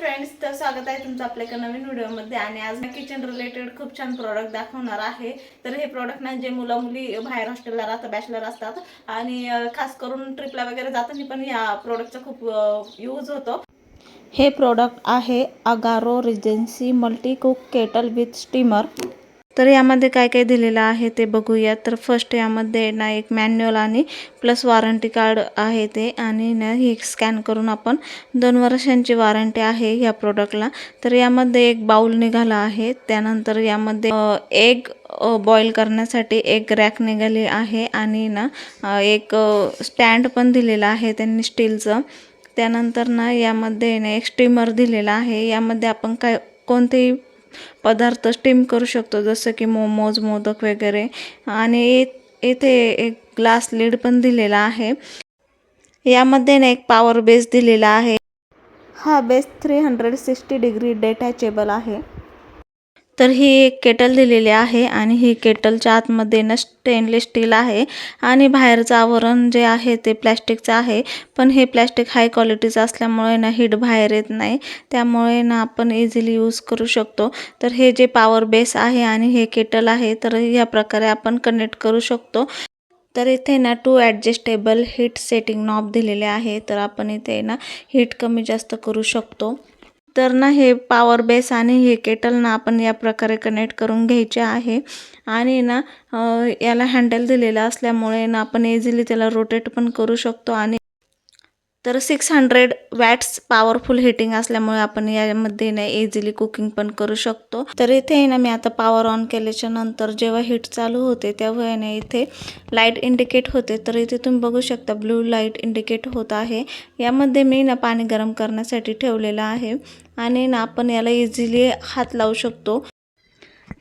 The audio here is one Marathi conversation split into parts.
फ्रेंड्स तर स्वागत आहे तुमचं आपल्या एका नवीन व्हिडिओमध्ये. आणि आज मी किचन रिलेटेड खूप छान प्रोडक्ट दाखवणार आहे. तर हे प्रोडक्ट ना जे मुलं मुली बाहेर हॉस्टेलला राहतात बॅचलर असतात आणि खास करून ट्रिपला वगैरे जाताना पण या प्रोडक्टचा खूप यूज होतो. हे प्रोडक्ट आहे Agaro regency multi cook kettle with steamer तर यामध्ये काय काय दिलेलं आहे ते बघूया तर फर्स्ट यामध्ये ना एक मॅन्युअल आणि प्लस वॉरंटी कार्ड आहे ते. आणि ना ही स्कॅन करून आपण दोन वर्षांची वॉरंटी आहे या प्रोडक्टला तर यामध्ये एक बाउल निघाला आहे. त्यानंतर यामध्ये एग बॉईल करण्यासाठी एक रॅक निघाली आहे. आणि ना एक स्टँड पण दिलेला आहे त्यांनी स्टीलचं त्यानंतर ना यामध्ये ना एक स्टीमर दिलेला आहे. यामध्ये आपण काय कोणतेही पदार्थ स्टीम करू शकतो जसं की मोमोज मोदक वगैरे. आणि इथे येथे एक ग्लास लीड पण दिलेला आहे. यामध्ये ना एक पॉवर बेस दिलेला आहे. हा base three hundred sixty degree detachable आहे. तर ही एक केटल दिलेली आहे आणि ही केटलच्या आतमध्ये ना स्टेनलेस स्टील आहे आणि बाहेरचं आवरण जे आहे ते प्लॅस्टिकचं आहे. पण हे प्लॅस्टिक हाय क्वालिटीचं असल्यामुळे ना हीट बाहेर येत नाही. त्यामुळे ना आपण इझिली यूज करू शकतो. तर हे जे पॉवर बेस आहे आणि हे केटल आहे तर या प्रकारे आपण कनेक्ट करू शकतो. तर इथे ना two adjustable heat setting knob दिलेले आहे. तर आपण इथे ना हीट कमी जास्त करू शकतो. तर ना हे पॉवर बेस आणि हे केटल ना आपण या प्रकारे कनेक्ट करून घ्यायचे आहे. आणि ना याला हँडल दिलेलं असल्यामुळे ना आपण इझिली त्याला रोटेट पण करू शकतो आणि तर six hundred watts powerful heating असल्यामुळे आपण यामध्ये ना इझिली कुकिंग पण करू शकतो. तर इथे आहे ना मी आता पॉवर ऑन केल्याच्यानंतर जेव्हा हीट चालू होते तेव्हा आहे ना इथे लाइट इंडिकेट होते. तर इथे तुम्ही बघू शकता ब्लू लाइट इंडिकेट होत आहे. यामध्ये मी ना पाणी गरम करण्यासाठी ठेवलेलं आहे. आणि ना आपण याला इझिली हात लावू शकतो.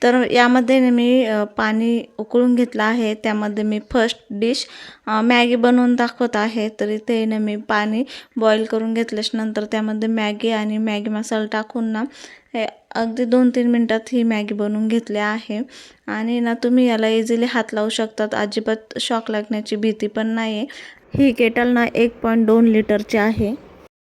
तर यामध्ये मी पाणी उकळून घेतलं आहे. त्यामध्ये मी फर्स्ट डिश मॅगी बनवून दाखवत आहे. तर इथे ना मी पाणी बॉईल करून घेतल्याच्या नंतर त्यामध्ये मॅगी आणि मॅगी मसाला टाकून ना अगदी दोन तीन मिनटात ही मॅगी बनवून घेतली आहे. आणि ना तुम्ही याला इझिली हात लावू शकतात. अजिबात शॉक लागण्याची भीती पण नाही आहे ही केटल ना एक पॉईंट दोन लिटरची आहे.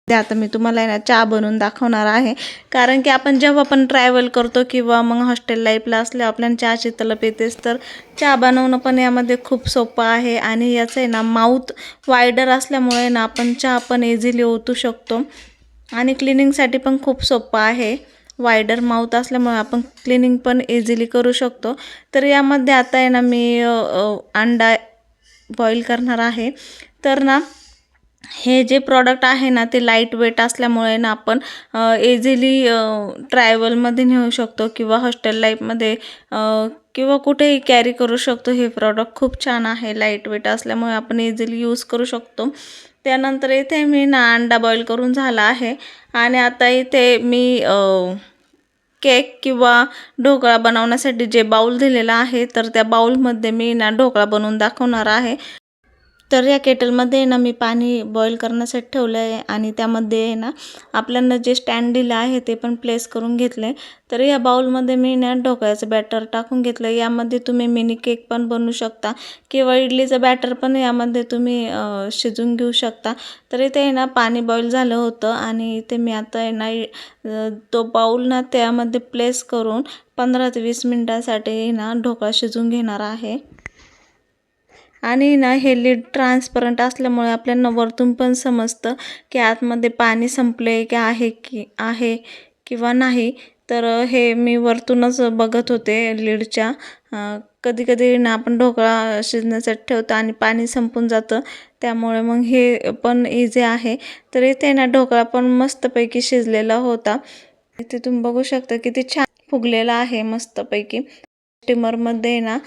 आता मी तुम्हाला आहे ना चहा बनवून दाखवणार आहे. कारण की आपण जेव्हा पण ट्रॅव्हल करतो किंवा मग हॉस्टेल लाईफला असले आपल्याला चहाची तलप येतेच. तर चहा बनवणं पण यामध्ये खूप सोपं आहे आणि याचं आहे ना माऊथ वायडर असल्यामुळे ना आपण चहा पण इझिली ओतू शकतो. आणि क्लिनिंगसाठी पण खूप सोपं आहे. वायडर माऊथ असल्यामुळे आपण क्लिनिंग पण इझिली करू शकतो. तर यामध्ये आता आहे ना मी अंडा बॉईल करणार आहे. तर ना हे जे प्रॉडक्ट आहे ना ते लाइट वेट असल्यामुळे ना आपण इझिली ट्रॅव्हलमध्ये नेऊ शकतो किंवा हॉस्टेल लाईफमध्ये किंवा कुठेही कॅरी करू शकतो. हे प्रॉडक्ट खूप छान आहे. लाइट वेट असल्यामुळे आपण इझिली यूज करू शकतो. त्यानंतर इथे मी ना अंडा बॉईल करून झाला आहे. आणि आता इथे मी केक किंवा ढोकळा बनवण्यासाठी जे बाऊल दिलेला आहे तर त्या बाऊलमध्ये मी ना ढोकळा बनवून दाखवणार आहे. तर या केटलमध्ये ना मी पाणी बॉईल करण्यासाठी ठेवलं आहे आणि त्यामध्ये आहे ना आपल्याला जे स्टँड दिलं आहे ते पण प्लेस करून घेतलं आहे तर या बाउलमध्ये मी ना ढोकळ्याचं बॅटर टाकून घेतलं यामध्ये तुम्ही मिनी केक पण बनवू शकता किंवा इडलीचं बॅटर पण यामध्ये तुम्ही शिजून घेऊ शकता. तर इथे आहे ना पाणी बॉईल झालं होतं आणि इथे मी आता आहे ना तो बाऊल ना त्यामध्ये प्लेस करून पंधरा ते वीस मिनटासाठी ना ढोकळा शिजवून घेणार आहे. आणि ना हे लीड ट्रान्सपरंट असल्यामुळे आपल्याला वरतून पण समजतं की आतमध्ये पाणी संपले की आहे की आहे किंवा नाही. तर हे मी वरतूनच बघत होते लीडच्या कधी कधी ना आपण ढोकळा शिजण्यासाठी ठेवतो आणि पाणी संपून जातं. त्यामुळे मग हे पण इझी आहे. तर इथे ना ढोकळा पण मस्तपैकी शिजलेला होता. इथे तुम्ही बघू शकता किती छान फुगलेला आहे मस्तपैकी. स्टीमरमध्ये ना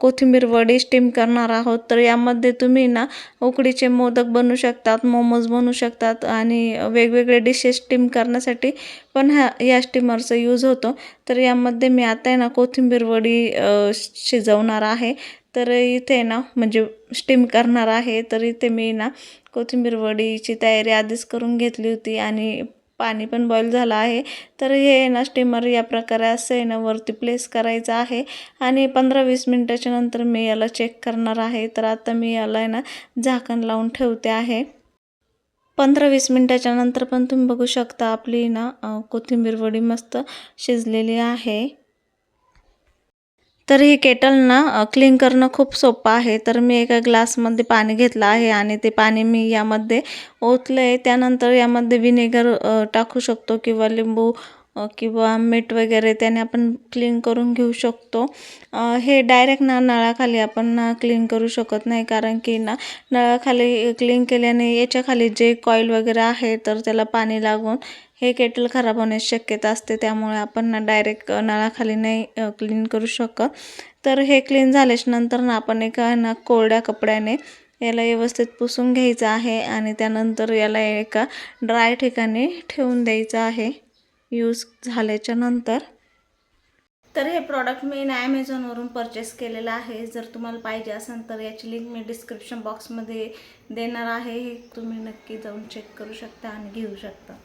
कोथिंबीर वडी स्टीम करणार आहोत. तर यामध्ये तुम्ही ना उकडीचे मोदक बनवू शकतात मोमोज बनवू शकतात आणि वेगवेगळे डिशेस स्टीम करण्यासाठी पण ह्या या स्टीमरचा यूज होतो. तर यामध्ये मी आता आहे ना कोथिंबीर वडी शिजवणार आहे. तर इथे ना म्हणजे स्टीम करणार आहे. तर इथे मी ना कोथिंबीर वडीची तयारी आधीच करून घेतली होती आणि पाणी पण बॉईल झालं आहे. तर हे ना स्टीमर या प्रकारे असं आहे ना वरती प्लेस करायचं आहे. आणि पंधरा वीस मिनटाच्या नंतर मी याला चेक करणार आहे. तर आता मी याला आहे ना झाकण लावून ठेवते आहे. पंधरा वीस मिनटाच्या नंतर पण तुम्ही बघू शकता आपली ना कोथिंबीर वडी मस्त शिजलेली आहे. तर ही केटल ना क्लीन करणं खूप सोपं आहे. तर मी एका ग्लासमध्ये पाणी घेतलं आहे आणि ते पाणी मी यामध्ये ओतलं आहे त्यानंतर यामध्ये विनेगर टाकू शकतो किंवा लिंबू किंवा मीठ वगैरे त्याने आपण क्लीन करून घेऊ शकतो. हे डायरेक्ट ना नळाखाली आपण ना क्लीन करू शकत नाही. कारण की ना नळाखाली क्लीन केल्याने याच्याखाली जे कॉईल वगैरे आहे तर त्याला पाणी लागून हे केटल खराब होण्याची शक्यता असते. त्यामुळे आपण ना डायरेक्ट नळाखाली नाही क्लीन करू शकत. तर हे क्लीन झाल्याच्यानंतर ना आपण एका ना कोरड्या कपड्याने याला व्यवस्थित पुसून घ्यायचं आहे आणि त्यानंतर याला एका ड्राय ठिकाणी ठेवून द्यायचं आहे. यूज झाल्याच्यानंतर. तर हे प्रॉडक्ट मी ना ॲमेझॉनवरून परचेस केलेलं आहे. जर तुम्हाला पाहिजे असेल तर याची लिंक मी डिस्क्रिप्शन बॉक्समध्ये देणार आहे. हे तुम्ही नक्की जाऊन चेक करू शकता आणि घेऊ शकता.